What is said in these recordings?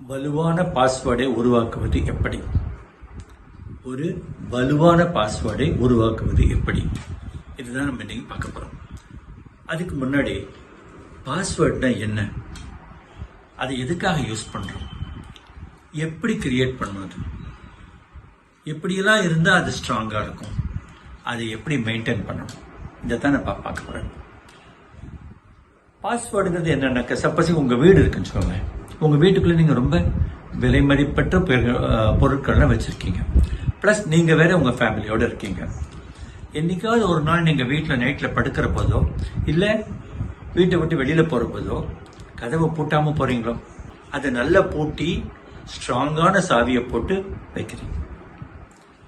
வலுவான பாஸ்வேர்டை உருவாக்குவது எப்படி? ஒரு வலுவான பாஸ்வேர்டை உருவாக்குவது எப்படி? இதுதான் நம்ம இன்னைக்கு பார்க்க போகிறோம் அதுக்கு முன்னாடி பாஸ்வேர்ட்னா என்ன? அதை எதுக்காக யூஸ் பண்ணுறோம் எப்படி கிரியேட் பண்ணுவது? எப்படியெல்லாம் இருந்தால் அது ஸ்ட்ராங்காக இருக்கும்? அதை எப்படி மெயின்டைன் பண்ணணும்? இதை தான் நான் பா- பார்க்க போகிறேன் பாஸ்வேர்டுங்கிறது என்னென்னாக்க சப்போஸ் உங்கள் வீடு இருக்குன்னு சொல்லுவேன் உங்கள் வீட்டுக்குள்ளே நீங்கள் ரொம்ப விலை மதிப்பற்ற பொருள்- பொருட்கள்லாம் வச்சுருக்கீங்க. ப்ளஸ் நீங்கள் வேறு உங்கள் ஃபேமிலியோடு இருக்கீங்க. என்னைக்காவது ஒரு நாள் நீங்கள் வீட்டில் நைட்டில் படுக்கிற போதோ இல்லை வீட்டை விட்டு வெளியில் போகிற போதோ கதவை பூட்டாமல் போகிறீங்களோ அதை நல்லா பூட்டி ஸ்ட்ராங்கான சாவியை போட்டு வைக்கிறீங்க.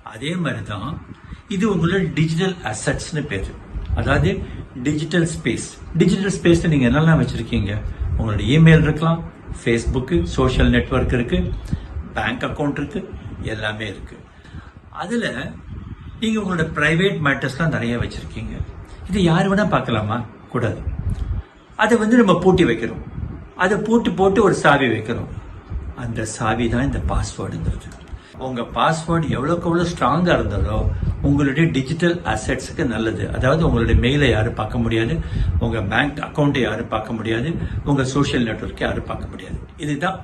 அதே மாதிரி தான் இது உங்களோட டிஜிட்டல் அசட்ஸ்னு பேர். அதாவது டிஜிட்டல் ஸ்பேஸ் டிஜிட்டல் ஸ்பேஸில் நீங்கள் என்னெல்லாம் வச்சுருக்கீங்க? உங்களோட இமெயில் இருக்கலாம் ஃபேஸ்புக்கு சோஷியல் நெட்வொர்க் இருக்குது பேங்க் அக்கௌண்ட் இருக்குது எல்லாமே இருக்குது அதில் நீங்கள் உங்களோட ப்ரைவேட் மேட்டர்ஸ்லாம் நிறைய வச்சுருக்கீங்க. இது யார் வேணால் பார்க்கலாமா? கூடாது. அதை வந்து நம்ம பூட்டி வைக்கிறோம். அதை பூட்டி போட்டு ஒரு சாவி வைக்கிறோம். அந்த சாவி தான் இந்த பாஸ்வேர்டுங்கிறது உங்க பாஸ்வேர்டு எவ்வளவுக்கு எவ்வளவு ஸ்ட்ராங்கா இருந்தாலோ உங்களுடைய டிஜிட்டல் அசெட்ஸுக்கு நல்லது. அதாவது உங்களுடைய மெயிலை யாரும் பார்க்க முடியாது உங்க பேங்க் அக்கௌண்ட்டை யாரும் பார்க்க முடியாது உங்க சோஷியல் நெட்ஒர்க்கை யாரும் பார்க்க முடியாது. இதுதான்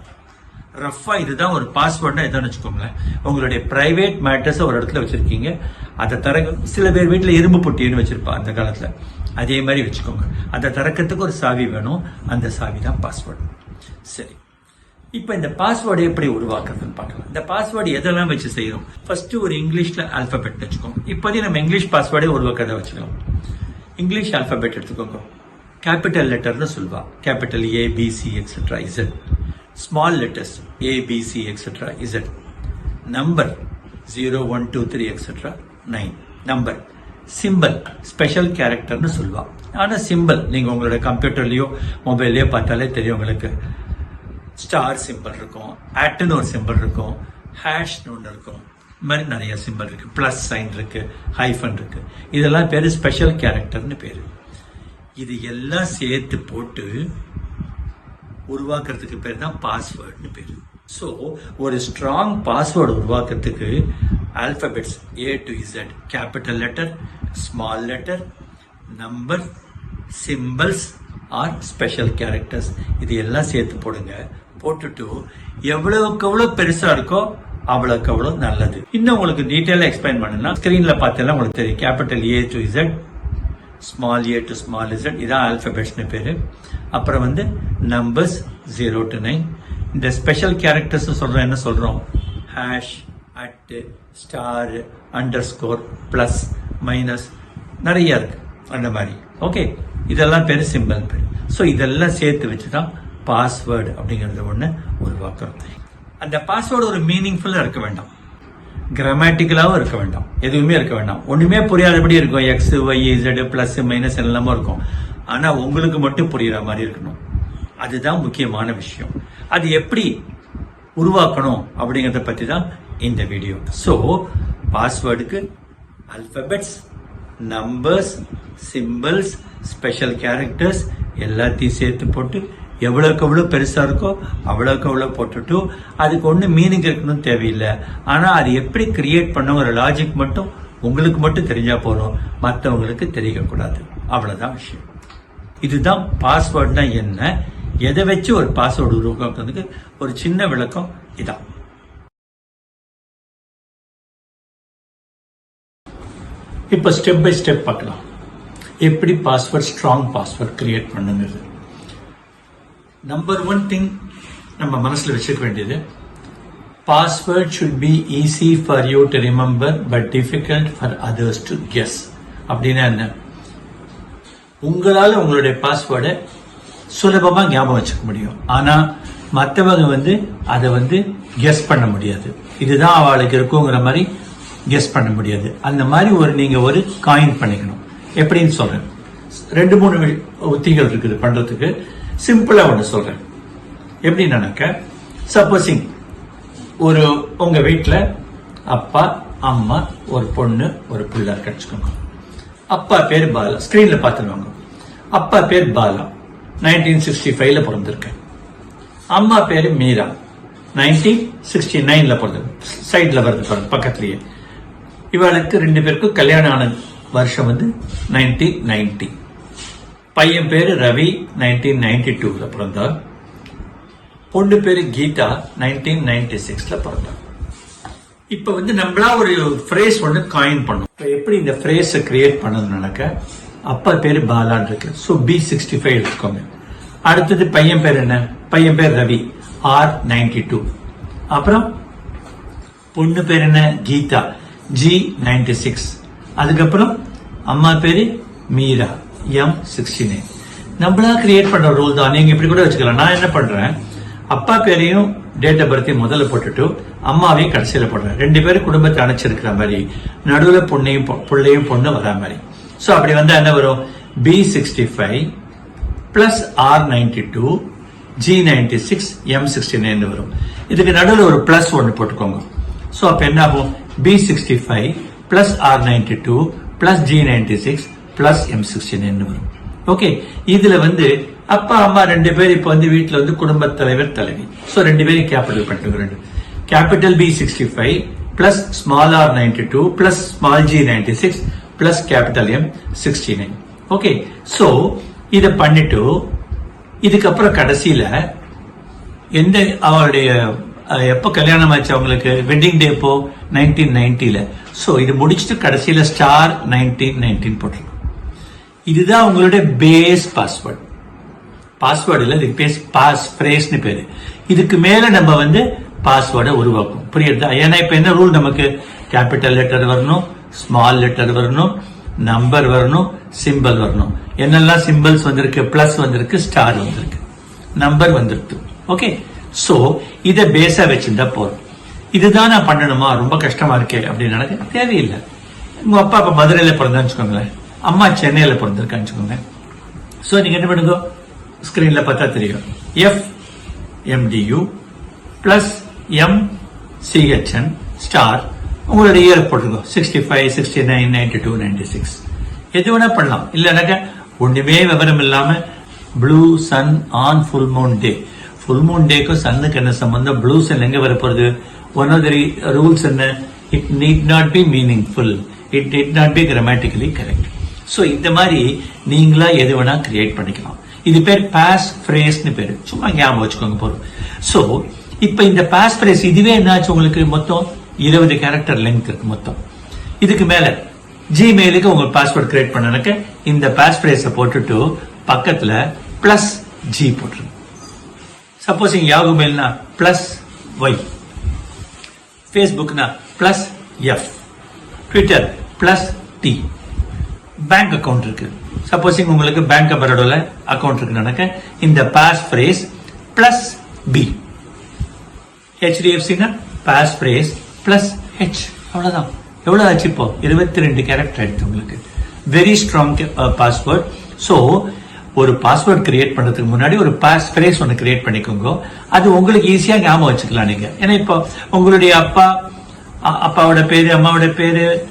ரஃபா இதுதான் ஒரு பாஸ்வேர்ட்னா இதான் வச்சுக்கோங்களேன். உங்களுடைய பிரைவேட் மேட்டர்ஸ் ஒரு இடத்துல வச்சிருக்கீங்க. அதை தர சில பேர் வீட்டில் இரும்பு பொட்டின்னு வச்சிருப்பா அந்த காலத்தில். அதே மாதிரி வச்சுக்கோங்க. அதை திறக்கிறதுக்கு ஒரு சாவி வேணும். அந்த சாவி தான் பாஸ்வேர்டு சரி. இப்போ இந்த பாஸ்வேர்டு எப்படி உருவாக்குறதுன்னு பார்க்கலாம். இந்த பாஸ்வேர்டு எதெல்லாம் வச்சு செய்யறோம்? ஃபர்ஸ்ட் ஒரு இங்கிலீஷ்ல ஆல்பபெட் வச்சுக்கோங்க இப்போதே நம்ம இங்கிலீஷ் பாஸ்வேர்டே உருவாக்கிறத வச்சுக்கலாம். இங்கிலீஷ் ஆல்ஃபபெட் எடுத்துக்கோங்க. கேபிட்டல் லெட்டர்னு சொல்வா capital A B C etcetera Z small letters A B C etcetera Z number zero one two three etcetera nine number simple special கேரக்டர்னு சொல்வா ஆனால் சிம்பிள் நீங்கள் உங்களோட கம்ப்யூட்டர்லேயோ மொபைல்லையோ பார்த்தாலே தெரியும் உங்களுக்கு. ஸ்டார் சிம்பிள் இருக்கும் ஆட்டுன்னு ஒரு சிம்பிள் இருக்கும் ஹேஷ்னு ஒன்று இருக்கும். இது மாதிரி நிறைய சிம்பிள் இருக்குது ப்ளஸ் சைன் இருக்குது ஹைஃபன் இருக்குது இதெல்லாம் பேர் ஸ்பெஷல் கேரக்டர்னு பேர். இது எல்லாம் சேர்த்து போட்டு உருவாக்குறதுக்கு பேர் தான் பாஸ்வேர்டுன்னு பேர். ஸோ ஒரு ஸ்ட்ராங் பாஸ்வேர்டு உருவாக்குறதுக்கு alphabets A to Z capital letter small letter number simples or special characters இது எல்லாம் சேர்த்து போடுங்க. போட்டுட்டு எவ்வளவுக்கு எவ்வளவு பெருசா இருக்கோ அவ்வளவுக்கு அவ்வளவு நல்லது. இன்னும் உங்களுக்கு டீட்டெயிலாக எக்ஸ்பிளைன் பண்ணணும்னா ஸ்கிரீன்ல பார்த்தா உங்களுக்கு தெரியும். Capital A to Z small A to small Z இதான் ஆல்பபெட்ஸ்னு பேர். அப்புறம் வந்து நம்பர்ஸ் ஜீரோ டு நைன் இந்த ஸ்பெஷல் கேரக்டர்ஸ் சொல்றோம் என்ன சொல்றோம்? Hash at star under plus minus நிறைய இருக்கு. அந்த மாதிரி. ஓகே இதெல்லாம் பேர் சிம்பிள் பேர். ஸோ இதெல்லாம் சேர்த்து வச்சு தான் பாஸ்வேர்டு அப்படிங்கிறத ஒன்று உருவாக்குறோம் அந்த பாஸ்வேர்டு ஒரு மீனிங்ஃபுல்லாக இருக்க வேண்டாம். கிராமட்டிக்கலாகவும் இருக்க வேண்டாம். எதுவுமே இருக்க வேண்டாம். ஒன்றுமே புரியாதபடி இருக்கும். X Y Z plus minus எல்லாமே இருக்கும். ஆனால் உங்களுக்கு மட்டும் புரியுற மாதிரி இருக்கணும். அதுதான் முக்கியமான விஷயம். அது எப்படி உருவாக்கணும் அப்படிங்கிறத பற்றி தான் இந்த video so பாஸ்வேர்டுக்கு alphabets numbers simples special characters எல்லாத்தையும் சேர்த்து போட்டு எவ்வளோக்கு எவ்வளோ பெருசாக இருக்கோ அவ்வளோக்கு அவ்வளோ போட்டுட்டு அதுக்கு ஒன்றும் மீனிங் இருக்கணும் தேவையில்லை. ஆனால் அது எப்படி கிரியேட் பண்ண ஒரு லாஜிக் மட்டும் உங்களுக்கு மட்டும் தெரிஞ்சால் போதும். மற்றவங்களுக்கு தெரியக்கூடாது. அவ்வளோதான் விஷயம். இதுதான் பாஸ்வேர்ட்னா என்ன? எதை வச்சு ஒரு பாஸ்வேர்டு உருவாக்குறதுக்கு ஒரு சின்ன விளக்கம் இதான். இப்போ ஸ்டெப் பை ஸ்டெப் பார்க்கலாம். எப்படி பாஸ்வேர்ட் ஸ்ட்ராங் பாஸ்வேர்ட் கிரியேட் பண்ணுங்கிறது. நம்பர் ஒன் திங் நம்ம மனசுல வச்சுக்க வேண்டியது password should be easy for you to remember but difficult for others to guess அப்படின்னா என்ன? உங்களால உங்களுடைய பாஸ்வேர்டை சுலபமா ஞாபகம் வச்சுக்க முடியும். ஆனா மற்றவங்க வந்து அதை வந்து கெஸ் பண்ண முடியாது. இதுதான் அவளுக்கு இருக்குங்கிற மாதிரி கெஸ் பண்ண முடியாது. அந்த மாதிரி ஒரு நீங்க ஒரு காயின் பண்ணிக்கணும். எப்படின்னு சொல்றேன். ரெண்டு மூணு உத்திகள் இருக்குது பண்றதுக்கு. சிம்பிளா ஒன்று சொல்றேன். எப்படின்னாக்க சப்போஸிங் ஒரு உங்க வீட்டில் அப்பா அம்மா ஒரு பொண்ணு ஒரு பிள்ளை கிடச்சிக்கோங்க அப்பா பேர் பாலா. ஸ்கிரீன்ல பார்த்துருவாங்க அப்பா பேர் பாலா. நைன்டீன் சிக்ஸ்டி ஃபைவ்ல பிறந்திருக்கேன். அம்மா பேர் மீரா. நைன்டீன் சிக்ஸ்டி நைன்ல பிறந்தது. சைட்ல வருது பாருங்க பக்கத்துலயே. இவளுக்கு ரெண்டு பேருக்கும் கல்யாணம் ஆன வருஷம் வந்து நைன்டீன் நைன்டி பையன் பேரு ரவி நைன்டீன் நைன்டி டூல பிறந்தார். பொண்ணு பேரு கீதா நைன்டீன் நைன்டி சிக்ஸ்ல பிறந்தார். இப்ப வந்து நம்மளா ஒரு ஃப்ரேஸ் ஒன்று காயின் பண்ணோம். இப்ப எப்படி இந்த ஃப்ரேஸை கிரியேட் பண்ணணும்னாக்க அப்பா பேரு பாலான் இருக்கு. ஸோ பி சிக்ஸ்டி ஃபைவ் எடுத்துக்கோங்க. அடுத்தது பையன் பேர் என்ன? பையன் பேர் ரவி. ஆர் நைன்டி டூ அப்புறம் பொண்ணு பேர் என்ன? கீதா. ஜி நைன்டி சிக்ஸ் அதுக்கப்புறம் அம்மா பேரு மீரா. எம் சிக்ஸ்டி நைன் நம்மளா கிரியேட் பண்ற ரூல் தான். நீங்க இப்படி கூட வச்சுக்கலாம். நான் என்ன பண்றேன்? அப்பா பேரையும் டேட் ஆஃப் பர்த்தையும் முதல்ல போட்டுட்டு அம்மாவையும் கடைசியில போடுறேன். ரெண்டு பேரும் குடும்பத்தை அணைச்சிருக்கிற மாதிரி நடுவில் பொண்ணையும் பிள்ளையும் பொண்ணு வரா மாதிரி. ஸோ அப்படி வந்தால் என்ன வரும்? P sixty five plus R ninety two G ninety six M sixty nine வரும். இதுக்கு நடுவில் ஒரு பிளஸ் ஒன்று போட்டுக்கோங்க. ஸோ அப்போ என்ன ஆகும்? P sixty five plus R ninety two plus G ninety six plus M sixty வரும். ஓகே இதுல வந்து அப்பா அம்மா ரெண்டு பேர் இப்போ வந்து வீட்டில் வந்து குடும்ப தலைவர் தலைவி. ஸோ ரெண்டு பேரும் கேபிட்டல் பண்ணிட்டு ரெண்டு capital P sixty five plus small R ninety two plus small G ninety six plus capital M sixty nine okay so இதை பண்ணிட்டு இதுக்கப்புறம் கடைசியில எந்த அவருடைய எப்போ கல்யாணம் ஆச்சு அவங்களுக்கு? வெட்டிங் டே எப்போ? நைன்டீன் நைன்டில ஸோ இது முடிச்சுட்டு கடைசியில ஸ்டார் நைன்டீன் நைன்டீன் போட்டிருக்கோம். இதுதான் உங்களுடைய பேஸ் பாஸ்வேர்டு பாஸ்வேர்டு இல்லை இதுக்கு பேஸ் பாஸ் ஃப்ரேஸ்னு பேர். இதுக்கு மேலே நம்ம வந்து பாஸ்வேர்டை உருவாக்கும். புரியுது? ஏன்னா இப்போ என்ன ரூல் நமக்கு? கேபிட்டல் லெட்டர் வரணும் ஸ்மால் லெட்டர் வரணும் நம்பர் வரணும் சிம்பிள் வரணும். என்னெல்லாம் சிம்பிள்ஸ் வந்திருக்கு? பிளஸ் வந்திருக்கு ஸ்டார் வந்திருக்கு. நம்பர் வந்திருக்கு ஓகே ஸோ இதை பேஸாக வச்சிருந்தா போதும். இதுதான் நான் பண்ணணுமா? ரொம்ப கஷ்டமா இருக்கே அப்படின்னு எனக்கு தேவையில்லை. உங்க அப்பா இப்போ மதுரையில் பிறந்தான்னு வச்சுக்கோங்களேன். அம்மா சென்னையில் பிறந்திருக்கான்னு வச்சுக்கோங்க. ஸோ நீங்கள் என்ன பண்ணுங்க? ஸ்க்ரீனில் பார்த்தா தெரியும். F MTU plus M CHN star உங்களுடைய இயர் போட்டுருக்கோம் sixty five sixty nine ninety two ninety six எது வேணா பண்ணலாம். இல்லைனாக்க ஒன்றுமே விவரம் இல்லாமல் blue sun on full moon day full moon டேக்கும் சன்னுக்கு என்ன சம்பந்தம்? ப்ளூ சன் எங்க போகிறது ஒன் ஆஃப் த ரூல்ஸ் என்ன? It need not be meaningful it need not be grammatically correct so இந்த மாதிரி நீங்களா எது வேணா கிரியேட் பண்ணிக்கலாம். இது பேர் பாஸ் ஃப்ரேஸ்னு பேர். சும்மா ஞாபகம் வச்சுக்கோங்க போதும். ஸோ இப்போ இந்த பாஸ் ஃப்ரேஸ் இதுவே என்னாச்சு உங்களுக்கு? மொத்தம் இருபது கேரக்டர் லென்த் இருக்கு மொத்தம். இதுக்கு மேல ஜிமெயிலுக்கு உங்க பாஸ்வேர்ட் கிரியேட் பண்ணனுக்கு இந்த பாஸ் ஃப்ரேஸை போட்டுட்டு பக்கத்துல பிளஸ் ஜி போட்டுருங்க. சப்போஸ் இங்க யாகு மெயில்னா plus Y ஃபேஸ்புக்னா plus F Twitter plus T bank account இருக்கு. சப்போஸிங் உங்களுக்கு பேங்க் ஆஃப் பரோடால அக்கவுண்ட் நினைக்க இந்த பாஸ் ஃப்ரேஸ் பிளஸ் பி ஹெச்டிஎஃப்சினா பாஸ் ஃப்ரேஸ் பிளஸ் ஹெச் அவ்வளவுதான். எவ்வளவு ஆச்சு இப்போ? இருபத்தி ரெண்டு கேரக்டர் ஆயிடுச்சு உங்களுக்கு. வெரி ஸ்ட்ராங் பாஸ்வேர்ட் ஸோ ஒரு பாஸ்வேர்ட் கிரியேட் பண்றதுக்கு முன்னாடி ஒரு பாஸ் ஃப்ரேஸ் ஒன்று கிரியேட் பண்ணிக்கோங்க. அது உங்களுக்கு ஈஸியா ஞாபகம் வச்சுக்கலாம் நீங்க. ஏன்னா இப்போ உங்களுடைய அப்பா அ- அப்பாவோட பேரு அம்மாவோட பேரு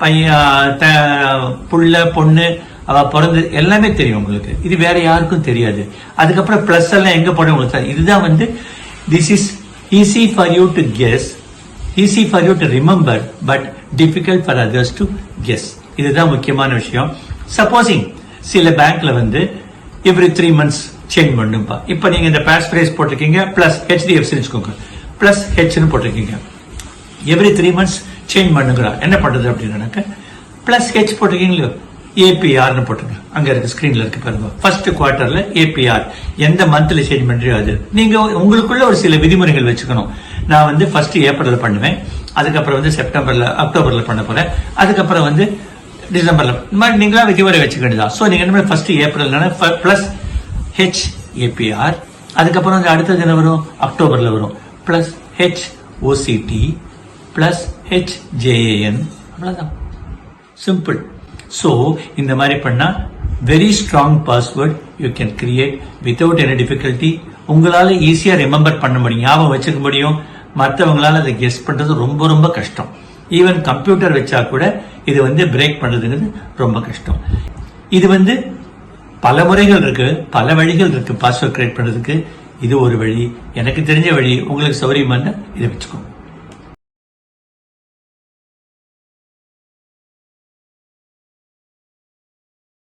பையன் புள்ள பொண்ணு அவ பிறந்து எல்லாமே தெரியும் உங்களுக்கு. இது வேற யாருக்கும் தெரியாது. அதுக்கப்புறம் பிளஸ் எல்லாம் எங்க போட உங்களுக்கு இதுதான் வந்து this is easy for you to guess easy for you to remember but difficult for others to guess இதுதான் முக்கியமான விஷயம். சப்போசிங் சில பேங்க்ல வந்து எவ்ரி த்ரீ மந்த்ஸ் சேஞ்ச் பண்ணும்பா. இப்போ நீங்க இந்த பேஸ் பிரைஸ் போட்டிருக்கீங்க பிளஸ் ஹெச்டிஎஃப்சி வச்சுக்கோங்க. பிளஸ் ஹெச்னு போட்டிருக்கீங்க. எவ்ரி த்ரீ மந்த்ஸ் சேஞ்ச் பண்ணுங்கிறா என்ன பண்ணுறது அப்படின்னாக்க ப்ளஸ் ஹெச் போட்டிருக்கீங்களோ ஏபிஆர்னு போட்டுங்க அங்க இருக்க ஸ்கிரீன்ல இருக்கு பாருங்க. ஃபர்ஸ்ட் குவார்டர்ல ஏபிஆர் எந்த மந்த்ல சேஞ்ச் பண்றியோ அது. நீங்க உங்களுக்குள்ள ஒரு சில விதிமுறைகள் வச்சுக்கணும். நான் வந்து ஃபர்ஸ்ட் ஏப்ரல்ல பண்ணுவேன். அதுக்கப்புறம் வந்து செப்டம்பர்ல அக்டோபர்ல பண்ண போறேன். அதுக்கப்புறம் வந்து டிசம்பர்ல இந்த மாதிரி நீங்களா விதிமுறை வச்சுக்க வேண்டியதான் ஸோ நீங்க என்ன first April plus H APR அதுக்கப்புறம் வந்து அடுத்தது என்ன வரும்? அக்டோபர்ல வரும். Plus H OCT plus H JAN அவ்வளவுதான். சிம்பிள் ஸோ இந்த மாதிரி பண்ணா very strong password you can create without any difficulty உங்களால ஈஸியா ரிமெம்பர் பண்ண முடியும். ஞாபகம் வச்சுக்க முடியும். மற்றவங்களால அதை கெஸ் பண்றது ரொம்ப ரொம்ப கஷ்டம். ஈவன் கம்ப்யூட்டர் வச்சா கூட இது வந்து பிரேக் பண்றதுங்கிறது ரொம்ப கஷ்டம். இது வந்து பல முறைகள் இருக்கு. பல வழிகள் இருக்கு பாஸ்வேர்ட் கிரியேட் பண்றதுக்கு. இது ஒரு வழி. எனக்கு தெரிஞ்ச வழி. உங்களுக்கு சௌரியமான இதை வச்சுக்கோங்க.